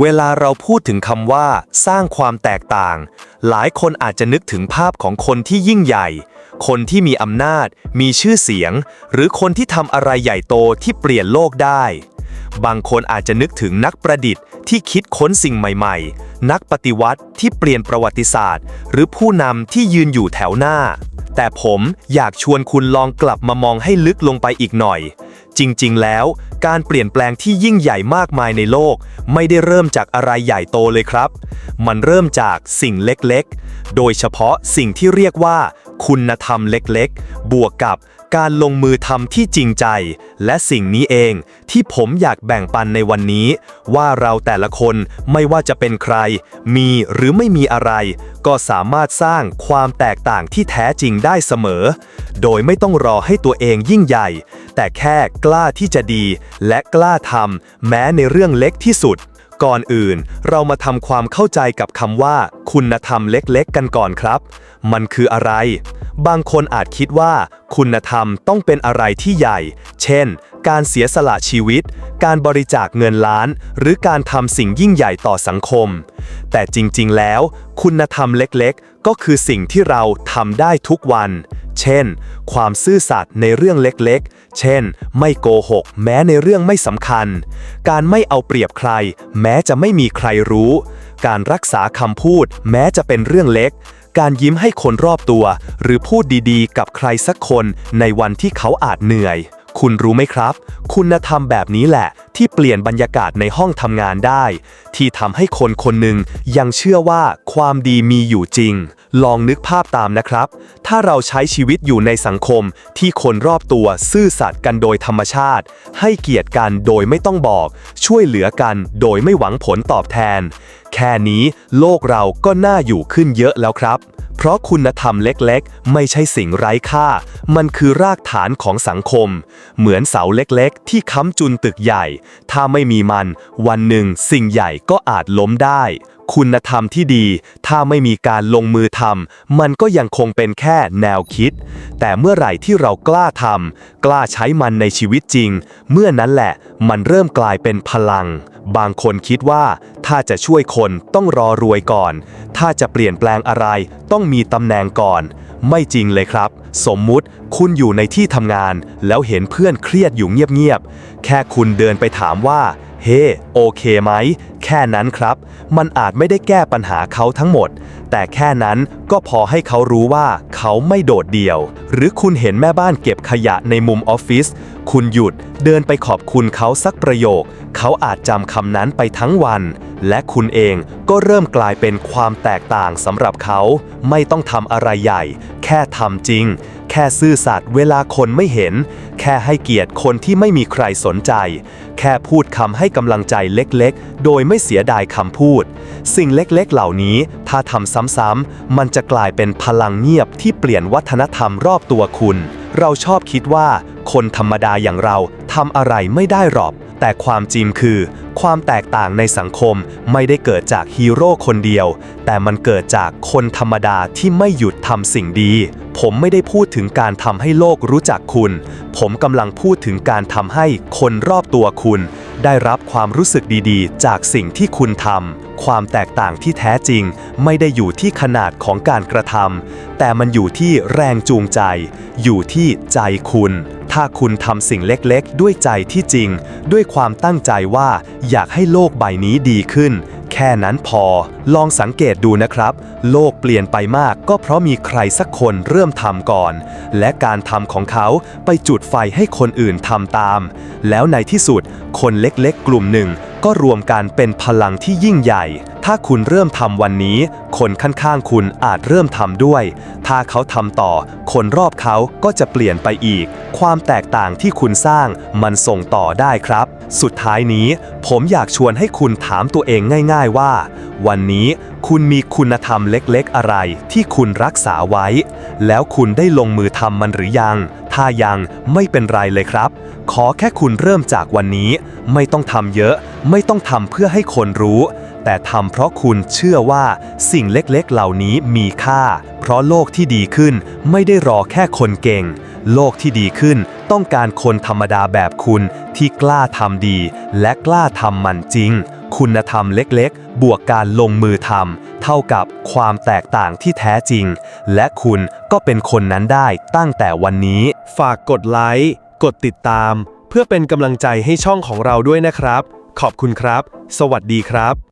เวลาเราพูดถึงคำว่าสร้างความแตกต่าง หลายคนอาจจะนึกถึงภาพของคนที่ยิ่งใหญ่ คนที่มีอำนาจ มีชื่อเสียง หรือคนที่ทำอะไรใหญ่โตที่เปลี่ยนโลกได้ บางคนอาจจะนึกถึงนักประดิษฐ์ที่คิดค้นสิ่งใหม่ๆ นักปฏิวัติที่เปลี่ยนประวัติศาสตร์ หรือผู้นำที่ยืนอยู่แถวหน้า แต่ผมอยากชวนคุณลองกลับมามองให้ลึกลงไปอีกหน่อย จริง ๆ แล้ว การเปลี่ยนแปลงที่ยิ่งใหญ่มากมายในโลก ไม่ได้เริ่มจากอะไรใหญ่โตเลยครับ มันเริ่มจากสิ่งเล็กๆ โดยเฉพาะสิ่งที่เรียกว่า คุณธรรมเล็กๆ บวกกับการลงมือทำที่จริงใจ และสิ่งนี้เองที่ผมอยากแบ่งปันในวันนี้ ว่าเราแต่ละคนไม่ว่าจะเป็นใคร มีหรือไม่มีอะไร ก็สามารถสร้างความแตกต่างที่แท้จริงได้เสมอ โดยไม่ต้องรอให้ตัวเองยิ่งใหญ่ แต่แค่กล้าที่จะดี และกล้าทำแม้ในเรื่องเล็กที่สุด ก่อนอื่น เรามาทำความเข้าใจกับคำว่า คุณธรรมเล็กๆ กันก่อนครับ มันคืออะไร บางคนอาจคิดว่าคุณธรรมต้องเป็นอะไรที่ใหญ่ เช่น การเสียสละชีวิต การบริจาคเงินล้าน หรือการทำสิ่งยิ่งใหญ่ต่อสังคม แต่จริงๆ แล้ว คุณธรรมเล็กๆ ก็คือสิ่งที่เราทำได้ทุกวัน เช่น ความซื่อสัตย์ในเรื่องเล็กๆ เช่น ไม่โกหก แม้ในเรื่องไม่สำคัญ การไม่เอาเปรียบใคร แม้จะไม่มีใครรู้ การรักษาคำพูด แม้จะเป็นเรื่องเล็ก การยิ้มให้คนรอบตัว หรือพูดดีๆ กับใครสักคนในวันที่เขาอาจเหนื่อย คุณรู้ไหมครับ คุณธรรมแบบนี้แหละ ที่เปลี่ยนบรรยากาศในห้องทำงานได้ ที่ทำให้คนคนหนึ่งยังเชื่อว่าความดีมีอยู่จริง ลองนึกภาพตามนะครับ ถ้าเราใช้ชีวิตอยู่ในสังคมที่คนรอบตัวซื่อสัตย์กันโดยธรรมชาติ ให้เกียรติกันโดยไม่ต้องบอก ช่วยเหลือกันโดยไม่หวังผลตอบแทน แค่นี้โลกเราก็น่าอยู่ขึ้นเยอะแล้วครับ เพราะคุณธรรมเล็กๆ ไม่ใช่สิ่งไร้ค่า มันคือรากฐานของสังคม เหมือนเสาเล็กๆ ที่ค้ำจุนตึกใหญ่ ถ้าไม่มีมัน วันหนึ่งสิ่งใหญ่ก็อาจล้มได้ คุณธรรมที่ดี ถ้าไม่มีการลงมือทำมันก็ยังคงเป็นแค่แนวคิด แต่เมื่อไหร่ที่เรากล้าทำกล้าใช้มันในชีวิตจริง เมื่อนั้นแหละมันเริ่มกลายเป็นพลัง บางคนคิดว่า ถ้าจะช่วยคนต้องรอรวยก่อน ถ้าจะเปลี่ยนแปลงอะไรต้องมีตำแหน่งก่อน ไม่จริงเลยครับ สมมุติคุณอยู่ในที่ทำงาน แล้วเห็นเพื่อนเครียดอยู่เงียบๆแค่คุณเดินไปถามว่า เฮ้โอเคไหม แค่นั้นครับ มันอาจไม่ได้แก้ปัญหาเขาทั้งหมด แต่แค่นั้นก็พอให้เขารู้ว่าเขาไม่โดดเดี่ยว หรือคุณเห็นแม่บ้านเก็บขยะในมุมออฟฟิศ คุณหยุดเดินไปขอบคุณเขาสักประโยค เขาอาจจำคำนั้นไปทั้งวัน และคุณเองก็เริ่มกลายเป็นความแตกต่างสำหรับเขา ไม่ต้องทำอะไรใหญ่ แค่ทำจริง ค่ซื่อสัตย์เวลาคนไม่เห็น แค่ให้เกียรติคนที่ไม่มีใครสนใจ แค่พูดคำให้กำลังใจเล็กๆ โดยไม่เสียดายคำพูด สิ่งเล็กๆเหล่านี้ถ้าทำซ้ำๆมันจะกลายเป็นพลังเงียบที่เปลี่ยนวัฒนธรรมรอบตัวคุณ เราชอบคิดว่า คนธรรมดาอย่างเราทำอะไรไม่ได้หรอก แต่ความจริงคือ ความแตกต่างในสังคมไม่ได้เกิดจากฮีโร่คนเดียว แต่มันเกิดจากคนธรรมดาที่ไม่หยุดทำสิ่งดี ผมไม่ได้พูดถึงการทำให้โลกรู้จักคุณ ผมกำลังพูดถึงการทำให้คนรอบตัวคุณ ได้รับความรู้สึกดีๆ จากสิ่งที่คุณทำความแตกต่างที่แท้จริง ไม่ได้อยู่ที่ขนาดของการกระทำแต่มันอยู่ที่แรงจูงใจ อยู่ที่ใจคุณ ถ้าคุณทำสิ่งเล็กๆ ด้วยใจที่จริง ด้วยความตั้งใจว่าอยากให้โลกใบนี้ดีขึ้น แค่นั้นพอ ลองสังเกตดูนะครับ โลกเปลี่ยนไปมากก็เพราะมีใครสักคนเริ่มทำก่อน และการทำของเขาไปจุดไฟให้คนอื่นทำตาม แล้วในที่สุดคนเล็กๆ กลุ่มหนึ่ง ก็รวมกันเป็นพลังที่ยิ่งใหญ่ ถ้าคุณเริ่มทำวันนี้ คนข้างๆคุณอาจเริ่มทำด้วย ถ้าเขาทำต่อ คนรอบเขาก็จะเปลี่ยนไปอีก ความแตกต่างที่คุณสร้างมันส่งต่อได้ครับ สุดท้ายนี้ ผมอยากชวนให้คุณถามตัวเองง่ายๆว่า วันนี้คุณมีคุณธรรมเล็กๆอะไรที่คุณรักษาไว้ แล้วคุณได้ลงมือทำมันหรือยัง ถ้ายังไม่เป็นไรเลยครับ ขอแค่คุณเริ่มจากวันนี้ ไม่ต้องทำเยอะ ไม่ต้องทำเพื่อให้คนรู้ แต่ทำเพราะคุณเชื่อว่าสิ่งเล็กๆเหล่านี้มีค่า เพราะโลกที่ดีขึ้นไม่ได้รอแค่คนเก่ง โลกที่ดีขึ้นต้องการคนธรรมดาแบบคุณที่กล้าทำดี และกล้าทำมันจริง คุณธรรมเล็กๆ บวกการลงมือทำเท่ากับความแตกต่างที่แท้จริง และคุณก็เป็นคนนั้นได้ตั้งแต่วันนี้ ฝากกดไลค์กดติดตาม เพื่อเป็นกำลังใจให้ช่องของเราด้วยนะครับ ขอบคุณครับ สวัสดีครับ